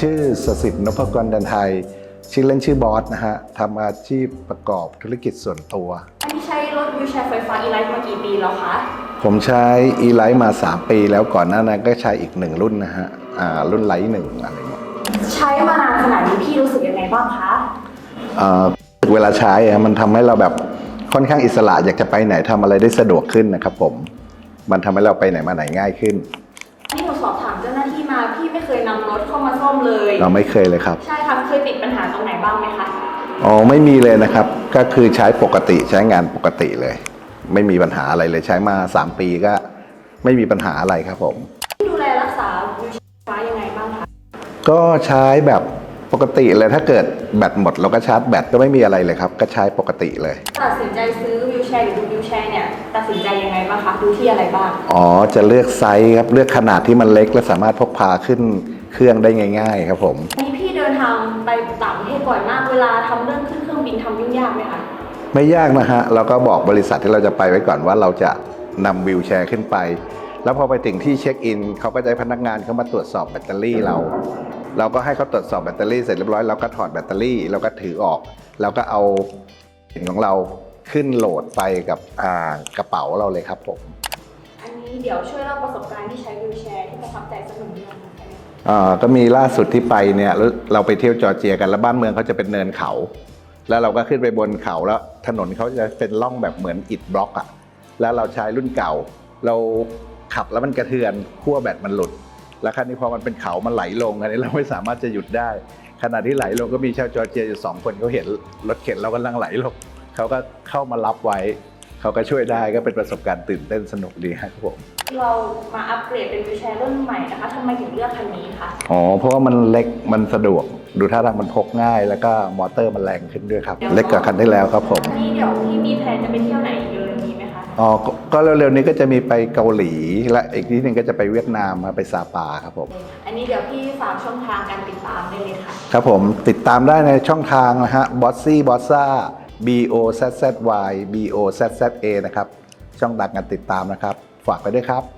ชื่อสสิทธิ์นพกรดันไทย ชื่อเล่นชื่อบอสนะฮะทำอาชีพประกอบธุรกิจส่วนตัว อันนี้ใช้รถวิวแชร์ไฟฟ้าอีไลท์มากี่ปีแล้วคะ ผมใช้ e l i g h t มา 3 ปีแล้วก่อนหน้านั้นก็ใช้อีกหนึ่งรุ่นนะฮะอ่ารุ่นไลท์หนึ่งอะไรเงี้ยใช้มานานขนาดนี้พี่รู้สึกยังไงบ้างคะเอ่อเวลาใช้อะมันทำให้เราแบบค่อนข้างอิสระอยากจะไปไหนทำอะไรได้สะดวกขึ้นนะครับผมมันทำให้เราไปไหนมาไหนง่ายขึ้นอันนี้หนูสอบถา มเจ้าหน้าที่มาพี่ไม่เคยนำรถเข้ามาซ่อมเลย เราไม่เคยเลยครับ ใช่ค่ะเคยติดปัญหาตรงไหนบ้างไหมคะ อ๋อไม่มีเลยนะครับ ก็คือใช้ปกติใช้งานปกติเลย ไม่มีปัญหาอะไรเลยใช้มา 3 ปีก็ไม่มีปัญหาอะไรครับผมพี่ดูแลรักษาวิวแชร์ไฟฟ้ายังไงบ้างคะ ก็ใช้แบบป กติเลยถ้าเกิดแบตหมดเราก็ชาร์จแบตก็ไม่มีอะไรเลยครับ ก็ใช้ปกติเลย ตัดสินใจซื้อวิวแชร์หรือดูวิวแชร์เนี่ยตัดสินใจยังไงบ้างคะดูที่อะไรบ้าง อ๋อ จะเลือกไซส์ครับ เลือกขนาดที่มันเล็ก และสามารถพกพาขึ้นเครื่องได้ง่าย ๆ ครับผมอันนี้พี่เดินทางไปต่างประเทศบ่อยมากเวลาทำเรื่องขึ้นเครื่องบินทำยุ่งยากไหมคะไม่ยากนะฮะ เราก็บอกบริษัทที่เราจะไปไว้ก่อนว่าเราจะนำวิวแชร์ขึ้นไป แล้วพอไปถึงที่เช็คอินเขาก็จะให้พนักงานเข้ามาตรวจสอบแบตเตอรี่เรา เราก็ให้เขาตรวจสอบแบตเตอรี่เสร็จเรียบร้อยเราก็ถอดแบตเตอรี่เราก็ถือออกแล้วก็เอาสินของเราขึ้นโหลดไปกับอ่ากระเป๋าเราเลยครับผมอันนี้เดี๋ยวช่วยเล่าประสบการณ์ที่ใช้วิวแชร์ที่ประทับใจสักหนึ่งเรื่องได้ไหมคะอ่าก็มีล่าสุดที่ไปเนี่ยแล้วเราไปเที่ยวจอร์เจียกันแล้วบ้านเมืองเขาจะเป็นเนินเขา แล้วเราก็ขึ้นไปบนเขาแล้วถนนเขาจะเป็นร่องแบบเหมือนอิฐบล็อกอะแล้วเราใช้รุ่นเก่า เราขับแล้วมันกระเทือนขั้วแบตมันหลุด แล้วครั้นี้พอมันเป็นเขามันไหลลงอันนี้เราไม่สามารถจะหยุดได้ ขณะที่ไหลลงก็มีชาวจอร์เจียอยู่สองคนเขาเห็นรถเข็นเรากำลังไหลลงเขาก็เข้ามารับไว้เขาก็ช่วยได้ก็เป็นประสบการณ์ตื่นเต้นสนุกดีครับผมเรามาอัปเกรดเป็นวิวแชร์รุ่นใหม่นะคะทำไมถึงเลือกคันนี้คะอ๋อเพราะว่ามันเล็กมันสะดวกดูท่าทางมันพกง่าย แล้วก็มอเตอร์มันแรงขึ้นด้วยครับ เล็กกว่าคันที่แล้วครับผมอันนี้เดี๋ยวพี่มีแผนจะไปเที่ยวไหนอีกเร็วๆนี้ไหมคะ อ๋อก็ก็เร็วๆนี้ก็จะมีไปเกาหลี และอีกที่หนึ่งก็จะไปเวียดนามมาไปซาปาครับผม อันนี้เดี๋ยวพี่ฝากช่องทางการติดตามได้เลยค่ะ ครับผมติดตามได้ในช่องทางนะฮะ b o s s y b o s s a B O Z Z Y B O Z Z A นะครับ ช่องทางการติดตามนะครับ ฝากไปด้วยครับ